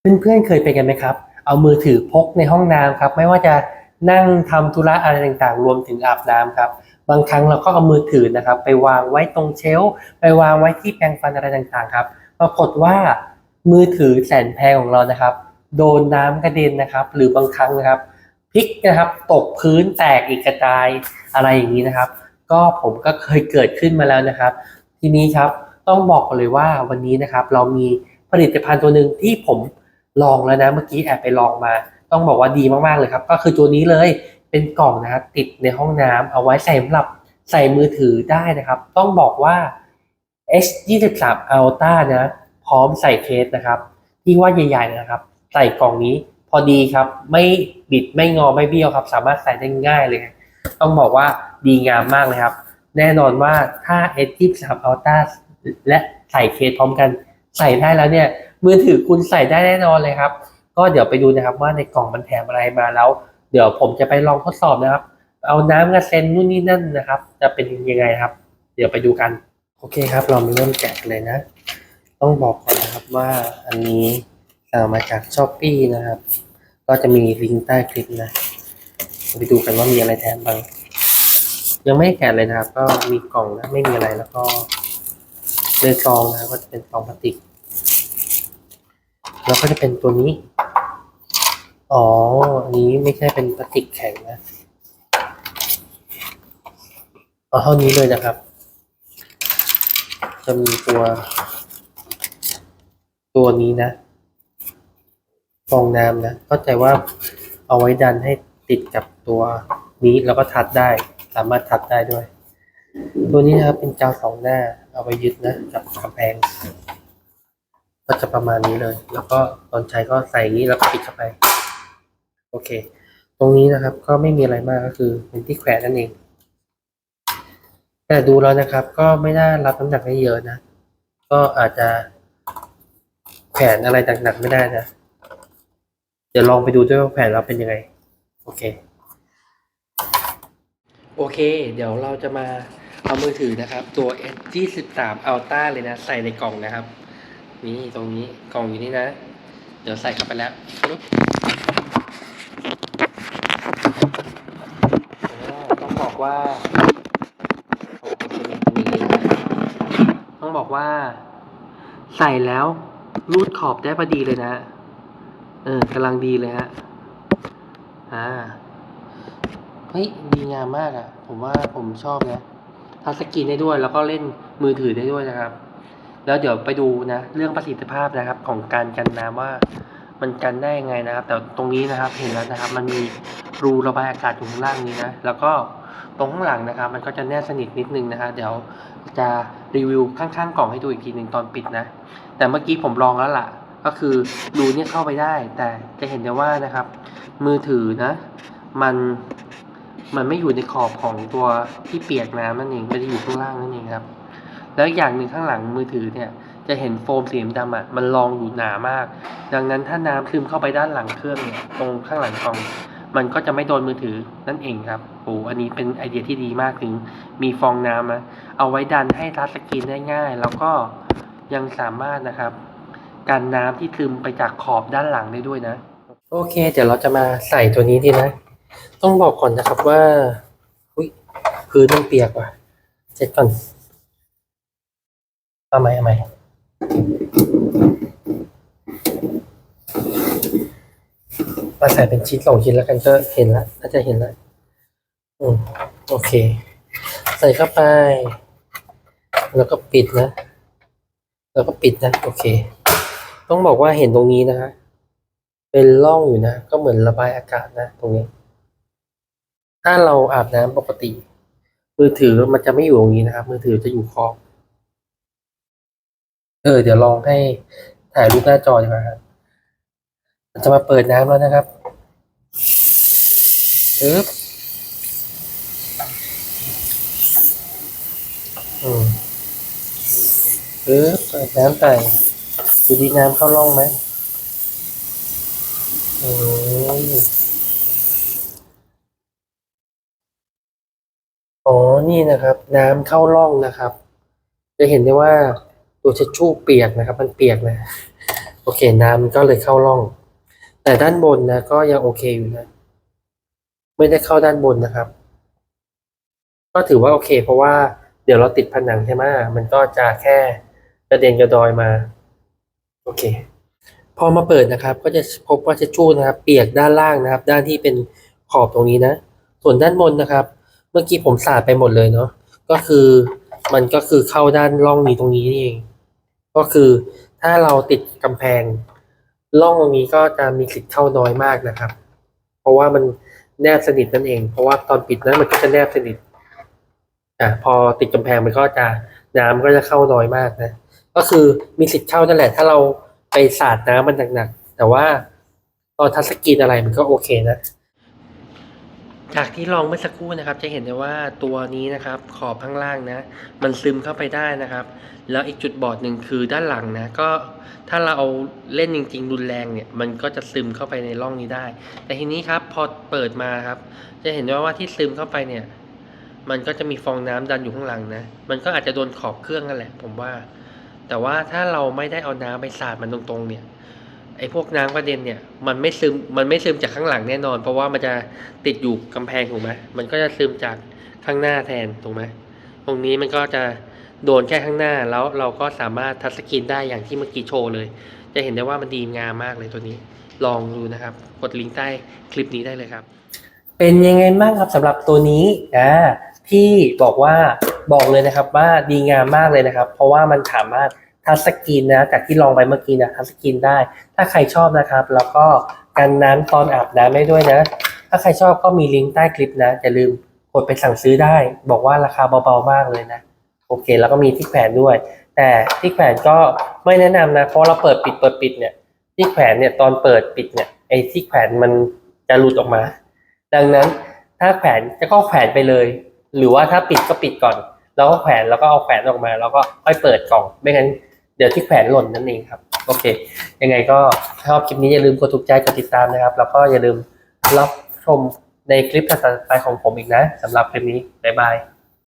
เพื่อนๆเคยเป็นกันไหมครับ เอามือถือพกในห้องน้ำครับ ไม่ว่าจะนั่งทำธุระอะไรต่างๆ รวมถึงอาบน้ำครับ บางครั้งเราก็เอามือถือนะครับ ไปวางไว้ตรงเชลฟ์ไปวางไว้ที่แปรงฟันอะไรต่างๆครับ ปรากฏว่ามือถือแสนแพงของเรานะครับ โดนน้ำกระเด็นนะครับ หรือบางครั้งนะครับพลิกนะครับตกพื้นแตกอีกกระจายอะไรอย่างนี้นะครับ ก็ผมก็เคยเกิดขึ้นมาแล้วนะครับ ทีนี้ครับต้องบอกเลยว่าวันนี้นะครับ เรามีผลิตภัณฑ์ตัวหนึ่งที่ผม ลองแล้วนะเมื่อกี้แอบไปลองมา ต้องบอกว่าดีมากๆเลยครับ ก็คือตัวนี้เลยเป็นกล่องนะครับติดในห้องน้ำเอาไว้ใส่สำหรับใส่มือถือได้นะครับ ต้องบอกว่า H23 Ultra นะพร้อมใส่เคสนะครับที่ว่าใหญ่ๆนะครับ ใส่กล่องนี้พอดีครับ ไม่บิดไม่งอไม่เบี้ยวครับ สามารถใส่ได้ง่ายเลย ต้องบอกว่าดีงามมากเลยครับ แน่นอนว่าถ้า H23 Ultra และใส่เคสพร้อมกัน ใส่ได้แล้วเนี่ย มือถือคุณใส่ได้แน่นอนเลยครับ ก็เดี๋ยวไปดูนะครับว่าในกล่องมันแถมอะไรมาแล้ว เดี๋ยวผมจะไปลองทดสอบนะครับ เอาน้ำกระเซ็นนู่นนี่นั่นนะครับ จะเป็นยังไงครับ เดี๋ยวไปดูกัน โอเคครับ เรามาเริ่มแกะกันเลยนะ ต้องบอกก่อนนะครับว่าอันนี้สั่งมาจากช้อปปี้นะครับ ก็จะมีลิงก์ใต้คลิปนะไปดูกันว่ามีอะไรแถมบ้างยังไม่แกะเลยนะครับ ก็มีกล่องนะไม่มีอะไรแล้วก็ในซองนะก็จะเป็นซองพลาสติก แล้วก็จะเป็นตัวนี้ อ๋อ อันนี้ไม่ใช่เป็นพลาสติกแข็งนะเอาเท่านี้เลยนะครับ จะมีตัว ตัวนี้นะ ฟองน้ำนะ เข้าใจว่าเอาไว้ดันให้ติดกับตัวนี้แล้วก็ทัดได้ สามารถทัดได้ด้วย ตัวนี้นะครับเป็นกาวสองหน้า เอาไว้ยึดนะ กับกำแพง ก็จะประมาณนี้เลย แล้วก็ตอนใช้ก็ใส่นี้แล้วก็ปิดเข้าไป โอเค ตรงนี้นะครับก็ไม่มีอะไรมากก็คือเป็นที่แขวนนั่นเอง แต่ดูแล้วนะครับ ก็ไม่น่ารับน้ำหนักได้เยอะนะ ก็อาจจะแขวนอะไรหนักๆไม่ได้นะ เดี๋ยวลองไปดูด้วยว่าแขวนเราเป็นยังไง โอเค โอเค เดี๋ยวเราจะมาเอามือถือนะครับ ตัว S23 Ultra เลยนะ ใส่ในกล่องนะครับ นี่ตรงนี้กล่องอยู่นี่นะ เดี๋ยวใส่เข้าไปแล้วปึ๊บโอ้ต้องบอกว่าโอ้เป็นอย่างนี้นะต้องบอกว่า ใส่แล้วรูดขอบได้พอดีเลยนะเออกำลังดีเลยฮะอ่าเฮ้ยดีงามมากอะ่ะ ผมว่าผมชอบนะทัชสกรีนได้ด้วย แล้วก็เล่นมือถือได้ด้วยนะครับ แล้วเดี๋ยวไปดูนะเรื่องประสิทธิภาพนะครับของการกันน้ำว่ามันกันได้ยังไงนะครับ แต่ตรงนี้นะครับเห็นแล้วนะครับ มันมีรูระบายอากาศอยู่ข้างล่างนี้นะแล้วก็ตรงข้างหลังนะครับ มันก็จะแนบสนิทนิดนึงนะฮะเดี๋ยวจะรีวิวข้างๆกล่องให้ดูอีกทีหนึ่งตอนปิดนะ แต่เมื่อกี้ผมลองแล้วล่ะ ก็คือรูเนี่ยเข้าไปได้ แต่จะเห็นได้ว่านะครับ มือถือนะ มันมันไม่อยู่ในขอบของตัวที่เปียกน้ำนั่นเองมันจะอยู่ข้างล่างนั่นเองครับ แล้วอย่างหนึ่งข้างหลังมือถือเนี่ย จะเห็นโฟมสีดำอะมันรองอยู่หนามาก ดังนั้นถ้าน้ำซึมเข้าไปด้านหลังเครื่องเนี่ยตรงข้างหลังกล่องมันก็จะไม่โดนมือถือนั่นเองครับโอ้อันนี้เป็นไอเดียที่ดีมากถึงมีฟองน้ำนะเอาไว้ดันให้ทัชสกรีนได้ง่าย แล้วก็ยังสามารถนะครับกันน้ำที่ซึมไปจากขอบด้านหลังได้ด้วยนะ โอเค เดี๋ยวเราจะมาใส่ตัวนี้ดีนะ ต้องบอกก่อนนะครับว่าอุ้ยพื้นมันเปียกว่ะเช็ดก่อน เอาไหมเอาไหมมาใส่เป็นชิ้นสองชิ้นแล้วกันก็เห็นแล้วน่าจะเห็นแล้วอืมโอเค ใส่เข้าไป แล้วก็ปิดนะ แล้วก็ปิดนะ โอเค ต้องบอกว่าเห็นตรงนี้นะฮะเป็นร่องอยู่นะ ก็เหมือนระบายอากาศนะ ตรงนี้ ถ้าเราอาบน้ำปกติ มือถือมันจะไม่อยู่ตรงนี้นะครับ มือถือจะอยู่ขอ ออเดี๋ยวลองให้ถ่ายรูปหน้าจอดีกว่าครับจะมาเปิดน้ำแล้วนะครับปึ๊บอืมปึ๊บเปิดน้ำใส่ดูดีน้ำเข้าร่องไหมอืมอ๋อ นี่นะครับ น้ำเข้าร่องนะครับ จะเห็นได้ว่า ตัวเช็ดชู่เปียกนะครับ มันเปียกนะ โอเคน้ำมันก็เลยเข้าร่อง แต่ด้านบนนะก็ยังโอเคอยู่นะ ไม่ได้เข้าด้านบนนะครับ ก็ถือว่าโอเค เพราะว่าเดี๋ยวเราติดผนังใช่ไหมมันก็จะแค่กระเด็นกระดอยมา โอเค พอมาเปิดนะครับ ก็จะพบว่าเชชู่นะครับ เปียกด้านล่างนะครับ ด้านที่เป็นขอบตรงนี้นะ ส่วนด้านบนนะครับ เมื่อกี้ผมสาดไปหมดเลยเนาะก็คือ มันก็คือเข้าด้านร่องนี้ตรงนี้นี่เอง ก็คือถ้าเราติดกำแพงร่องตรงนี้ก็จะมีสิทธิ์เข้าน้อยมากนะครับ เพราะว่ามันแนบสนิทนั่นเอง เพราะว่าตอนปิดนั้นมันก็จะแนบสนิทอะพอติดกำแพงมันก็จะน้ำก็จะเข้าน้อยมากนะ ก็คือมีสิทธิ์เข้านั่นแหละ ถ้าเราไปสาดน้ำมันหนักๆแต่ว่าตอนทัชสกรีนอะไรมันก็โอเคนะ จากที่ลองเมื่อสักครู่นะครับ จะเห็นได้ว่าตัวนี้นะครับ ขอบข้างล่างนะ มันซึมเข้าไปได้นะครับ แล้วอีกจุดบอดหนึ่งคือด้านหลังนะก็ถ้าเราเอาเล่นจริง ๆ รุนแรงเนี่ย มันก็จะซึมเข้าไปในร่องนี้ได้ แต่ทีนี้ครับพอเปิดมาครับ จะเห็นได้ว่าที่ซึมเข้าไปเนี่ย มันก็จะมีฟองน้ำดันอยู่ข้างหลังนะ มันก็อาจจะโดนขอบเครื่องนั่นแหละ ผมว่า แต่ว่าถ้าเราไม่ได้เอาน้ำไปสาดมันตรงๆ เนี่ย ไอ้พวกน้ำกระเด็นเนี่ยมันไม่ซึมมันไม่ซึมจากข้างหลังแน่นอน เพราะว่ามันจะติดอยู่กำแพงถูกไหมมันก็จะซึมจากข้างหน้าแทนถูกไหมตรงนี้มันก็จะโดนแค่ข้างหน้าแล้วเราก็สามารถทัชสกรีนได้อย่างที่เมื่อกี้โชว์เลย จะเห็นได้ว่ามันดีงามมากเลยตัวนี้ ลองดูนะครับ กดลิงก์ใต้คลิปนี้ได้เลยครับ เป็นยังไงบ้างครับสำหรับตัวนี้อ่าที่บอกว่าบอกเลยนะครับว่าดีงามมากเลยนะครับ เพราะว่ามันสามารถ ทัชสกรีนนะจากที่ลองไปเมื่อกี้นะทัชสกรีนได้ ถ้าใครชอบนะครับ แล้วก็กันน้ำตอนอาบน้ำได้ด้วยนะ ถ้าใครชอบก็มีลิงก์ใต้คลิปนะอย่าลืมกดไปสั่งซื้อได้ บอกว่าราคาเบาๆมากเลยนะโอเค แล้วก็มีที่แขวนด้วย แต่ที่แขวนก็ไม่แนะนำนะเพราะเราเปิดปิดเปิดปิดเนี่ยที่แขวนเนี่ยตอนเปิดปิดเนี่ยไอ้ที่แขวนมันจะหลุดออกมา ดังนั้นถ้าแขวนจะก็แขวนไปเลย หรือว่าถ้าปิดก็ปิดก่อน แล้วก็แขวนแล้วก็เอาแขวนออกมา แล้วก็ค่อยเปิดกล่องไม่งั้น เดี๋ยวที่แขวนหล่นนั่นเองครับ โอเค ยังไงก็ถ้าชอบคลิปนี้อย่าลืมกดถูกใจกดติดตามนะครับ แล้วก็อย่าลืมรับชมในคลิปต่อไปของผมอีกนะสำหรับคลิปนี้บ๊ายบาย